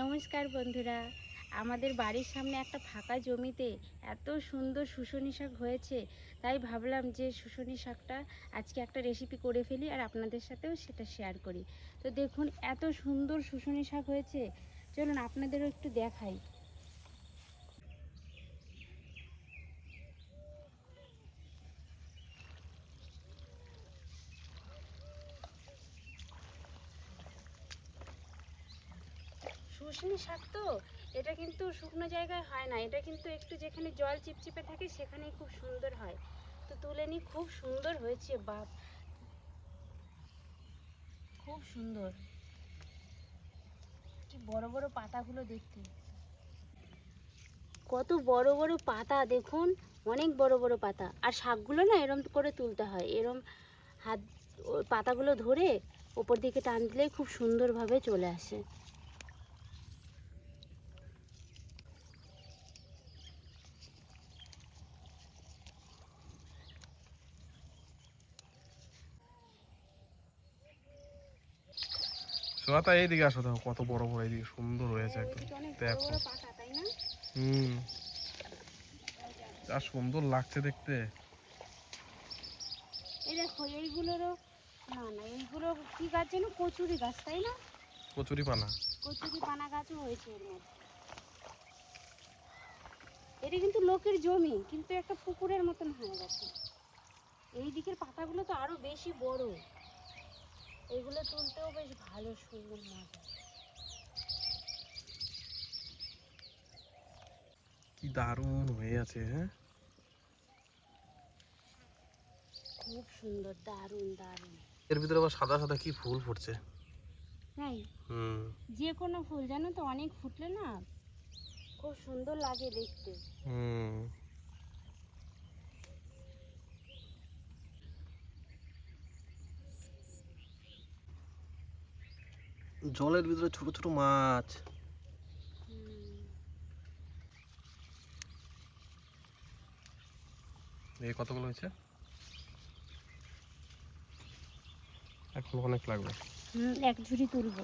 নমস্কার বন্ধুরা। আমাদের বাড়ির সামনে একটা ফাঁকা জমিতে এত সুন্দর শুশনি শাক হয়েছে, তাই ভাবলাম যে শুশনি শাকটা আজকে একটা রেসিপি করে ফেলি আর আপনাদের সাথেও সেটা শেয়ার করি। তো দেখুন, এত সুন্দর শুশনি শাক হয়েছে। চলুন আপনাদেরও একটু দেখাই। শুশনি শাক তো, এটা কিন্তু শুকনো জায়গায় হয় না। এটা কিন্তু একটু যেখানে জল চিপচিপে থাকে সেখানেই খুব সুন্দর হয়। তো তুলে নিই খুব সুন্দর হয়েছে, বাপ। খুব সুন্দর। কি বড় বড় পাতাগুলো দেখতে। কত বড় বড় পাতা, দেখুন। অনেক বড় বড় পাতা। আর শাকগুলো না এরম করে তুলতে হয়। এরম হাত পাতাগুলো ধরে ওপর দিকে টান দিলেই খুব সুন্দরভাবে চলে আসে। এইদিকে আসো দেখো কত বড় বড় এইদিকে সুন্দর হয়েছে একদম। দেখো। হুম। যা সুন্দর লাগছে দেখতে। এই দেখো এইগুলোরও না না এইগুলো কি গাছ যেন? কচুরি গাছ তাই না? কচুরি পানা। কচুরি পানা গাছও হয়েছে এর মধ্যে। এটা কিন্তু লোকের জমি কিন্তু একটা পুকুরের মতন হয়ে গেছে। এই দিকের পাতাগুলো তো আরও বেশি বড়। এগুলো তুলতেও বেশ ভালো সুন্দর মজা। কি দারুণ হয়ে আছে হ্যাঁ? খুব সুন্দর দারুণ দারুণ। এর ভিতরে আবার সাদা সাদা কি ফুল ফুটছে? তাই হুম। যে কোনো ফুল জানো তো অনেক ফুটলে না খুব সুন্দর লাগে দেখতে। হুম। জলের ভিতরে ছোট ছোট মাছ। এই কতগুলো হয়েছে? এখন অনেক লাগবে। এক ঝুড়ি তুলব।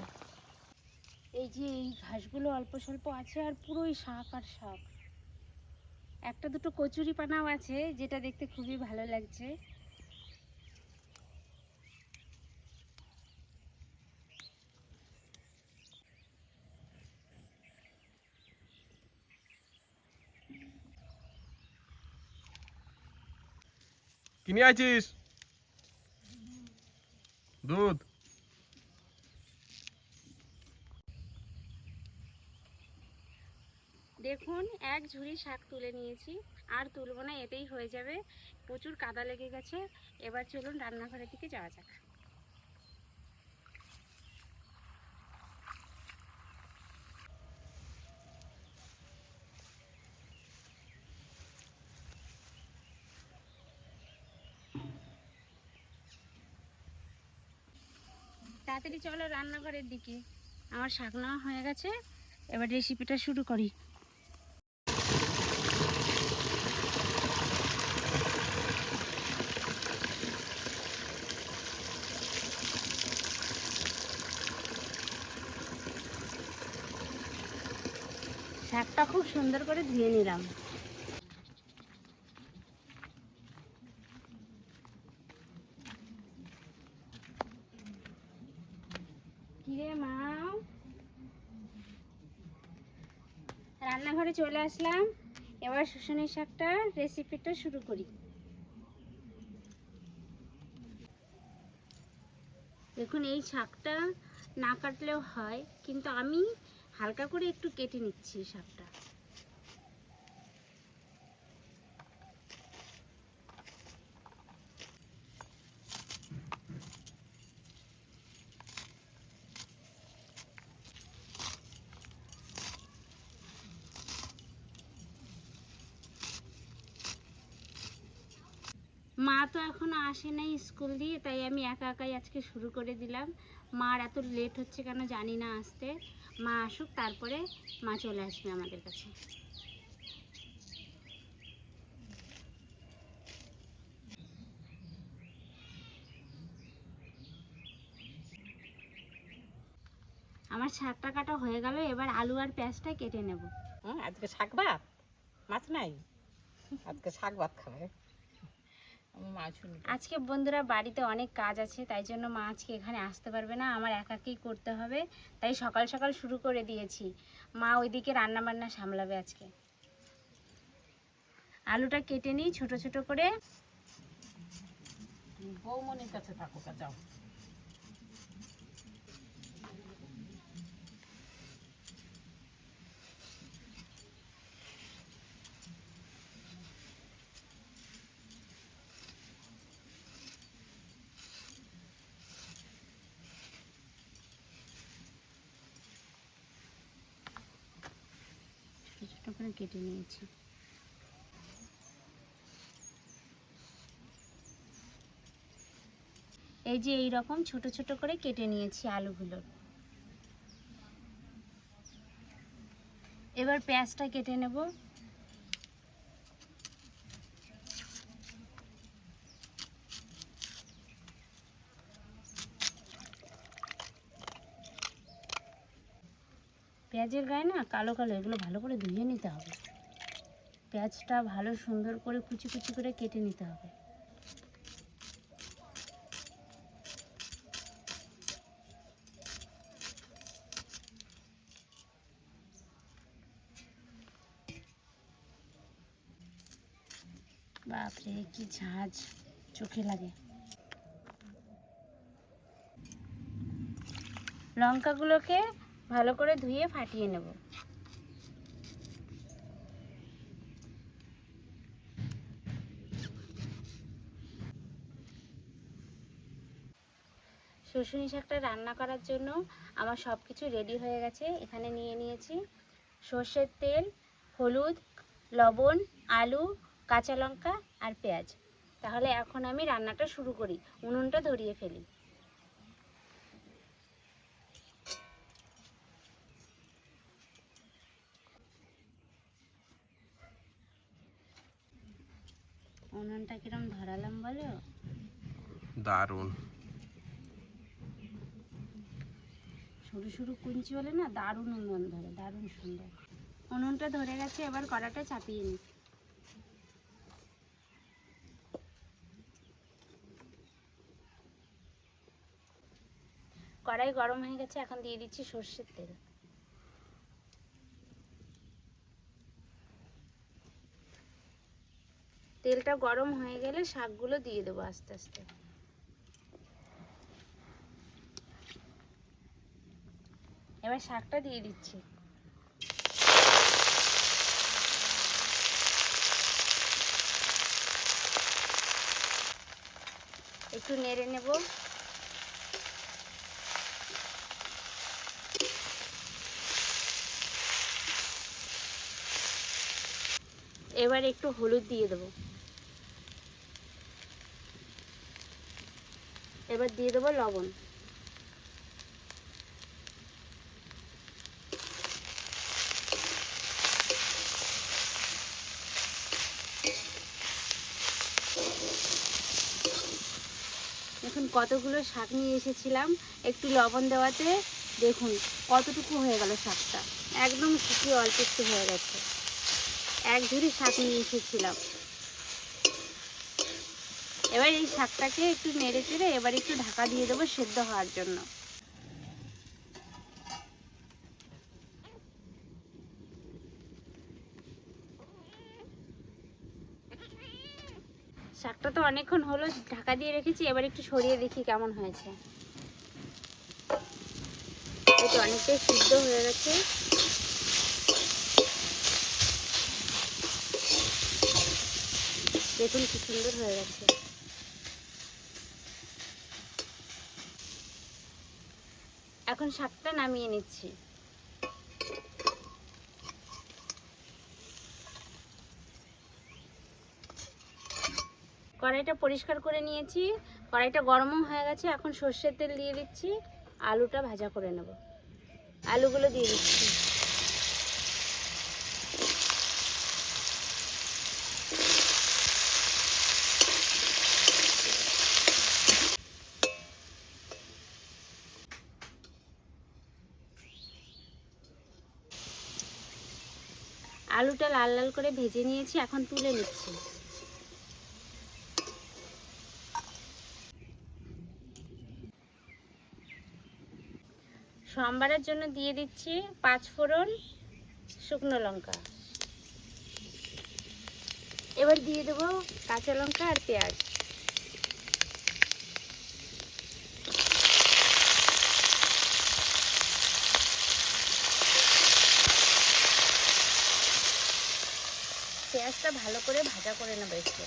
এই যে এই ঘাসগুলো অল্প স্বল্প আছে আর পুরোই শাক আর শাক। একটা দুটো কচুরি পানাও আছে যেটা দেখতে খুবই ভালো লাগছে। কি নিয়ে আইছিস? দুধ। দেখুন, এক ঝুড়ি শাক তুলে নিয়েছি। আর তুলব না, এতেই হয়ে যাবে। প্রচুর কাদা লেগে গেছে। এবার চলুন রান্নাঘরের দিকে যাওয়া যাক। তাড়াতাড়ি চলো রান্নাঘরের দিকে। আমার শাক নেওয়া হয়ে গেছে, এবার রেসিপিটা শুরু করি। শাকটা খুব সুন্দর করে ধুয়ে নিলাম। কিরে মাও রান্নাঘরে চলে আসলাম। এবার শুশনের শাকটা রেসিপিটা শুরু করি। দেখুন, এই শাকটা না কাটলেও হয়, কিন্তু আমি হালকা করে একটু কেটে নিচ্ছি শাকটা। মা তো এখনও আসে নাই স্কুল দিয়ে, তাই আমি একা একাই আজকে শুরু করে দিলাম। মার এত লেট হচ্ছে কেন জানি না আসতে। মা আসুক, তারপরে মা চলে আসবে আমাদের কাছে। আমার শাকটা কাটা হয়ে গেল, এবার আলু আর পেঁয়াজটা কেটে নেব। আজকে শাক ভাত? মাছ নাই? আজকে শাক ভাত খাবে। আজকে বন্ধুরা বাড়িতে অনেক কাজ আছে তাই জন্য মা আজকে এখানে আসতে পারবে না। আমার একাকেই করতে হবে তাই সকাল সকাল শুরু করে দিয়েছি। মা ওইদিকে রান্না বান্না সামলাবে আজকে। আলুটা কেটে নিই ছোট ছোট করে। বৌমনির কাছে থাকো যাও। করে কেটে নিয়েছি। এই যে এই রকম ছোট ছোট করে কেটে নিয়েছি আলুগুলো। এবার পেঁয়াজটা কেটে নেব। পেঁয়াজের গায়ে না কালো কালো এগুলো ভালো করে ধুয়ে নিতে হবে। পেঁয়াজটা ভালো সুন্দর করে কুচি কুচি করে কেটে নিতে হবে। বাপরে, কি ঝাঁজ চোখে লাগে। লঙ্কাগুলোকে ভালো করে ধুয়ে ফাটিয়ে নেব। শুশুনি শাকটা রান্না করার জন্য আমার সব কিছু রেডি হয়ে গেছে। এখানে নিয়ে নিয়েছি সর্ষের তেল, হলুদ, লবণ, আলু, কাঁচা লঙ্কা আর পেঁয়াজ। তাহলে এখন আমি রান্নাটা শুরু করি। উনুনটা ধরিয়ে ফেলি। উনুনটা কিরম ধরালাম বলো? দারুণ। সরু সরু কুঞ্চি হলে না দারুণ উনুন ধরে দারুণ সুন্দর। উনুনটা ধরে গেছে এবার কড়াটা চাপিয়ে নিই। কড়াই গরম হয়ে গেছে এখন দিয়ে দিচ্ছি সর্ষের তেল। তেলটা গরম হয়ে গেলে শাকগুলো দিয়ে দেবো আস্তে আস্তে। এবার শাকটা দিয়ে দিচ্ছি। একটু নেড়ে নেব। এবার একটু হলুদ দিয়ে দেবো। এবার দিয়ে দেবো লবণ। দেখুন কতগুলো শাক নিয়ে এসেছিলাম। একটু লবণ দেওয়াতে দেখুন কতটুকু হয়ে গেল শাকটা। একদম শুকিয়ে অল্প একটু হয়ে গেছে। এক ঝুড়ি শাক নিয়ে এসেছিলাম। এবার এই শাকটাকে একটু নেড়ে চেড়ে এবার একটু ঢাকা দিয়ে দেবো সেদ্ধ হওয়ার জন্য। শাকটা তো অনেকক্ষণ হলো, ঢাকা দিয়ে রেখেছি, এবার একটু সরিয়ে দেখি কেমন হয়েছে। তো অনেকটাই সিদ্ধ হয়ে গেছে। দেখুন কি সুন্দর হয়ে গেছে। এখন শাকটা নামিয়ে নিচ্ছি। কড়াইটা পরিষ্কার করে নিয়েছি। কড়াইটা গরমও হয়ে গেছে, এখন সর্ষের তেল দিয়ে দিচ্ছি। আলুটা ভাজা করে নেব। আলুগুলো দিয়ে দিচ্ছি। আলুটা লাল লাল করে ভেজে নিয়েছি, এখন তুলে নিচ্ছি। সোমবারের জন্য দিয়ে দিচ্ছি পাঁচ ফোড়ন শুকনো লঙ্কা। এবার দিয়ে দেবো কাঁচা লঙ্কা আর পেঁয়াজ পেঁয়াজটা ভালো করে ভাজা করে নেব একটু।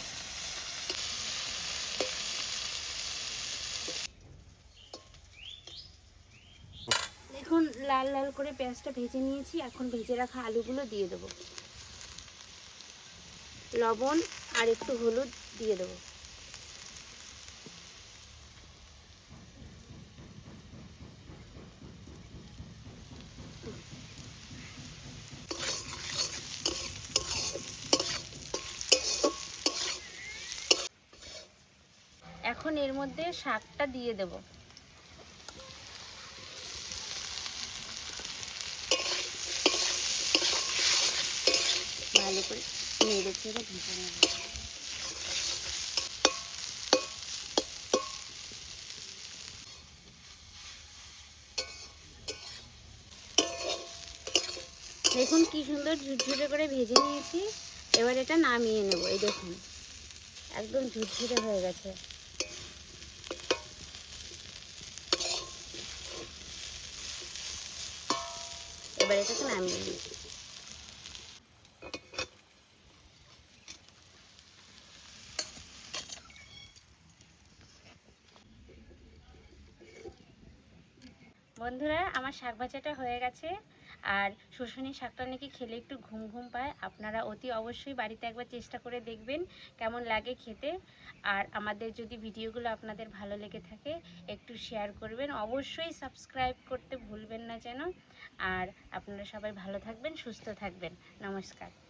দেখুন, লাল লাল করে পেঁয়াজটা ভেজে নিয়েছি। এখন ভেজে রাখা আলুগুলো দিয়ে দেবো। লবণ আর একটু হলুদ দিয়ে দেবো এখন এর মধ্যে শাকটা দিয়ে দেবো। ভালো করে নেড়ে ভেজে নেব। দেখুন কি সুন্দর ঝুরঝুরে করে ভেজে নিয়েছি। এবার এটা নামিয়ে নেব, এই দেখুন। একদম ঝুরঝুরে হয়ে গেছে। এবার এটাকে নামিয়ে বন্ধুরা আমার শাক ভাজাটা হয়ে গেছে। আর শুশুনি শাকটা নাকি খেলে একটু ঘুম ঘুম পায়। আপনারা অতি অবশ্যই বাড়িতে একবার চেষ্টা করে দেখবেন কেমন লাগে খেতে। আর আমাদের যদি ভিডিওগুলো আপনাদের ভালো লেগে থাকে, একটু শেয়ার করবেন। অবশ্যই সাবস্ক্রাইব করতে ভুলবেন না যেন। আর আপনারা সবাই ভালো থাকবেন, সুস্থ থাকবেন। নমস্কার।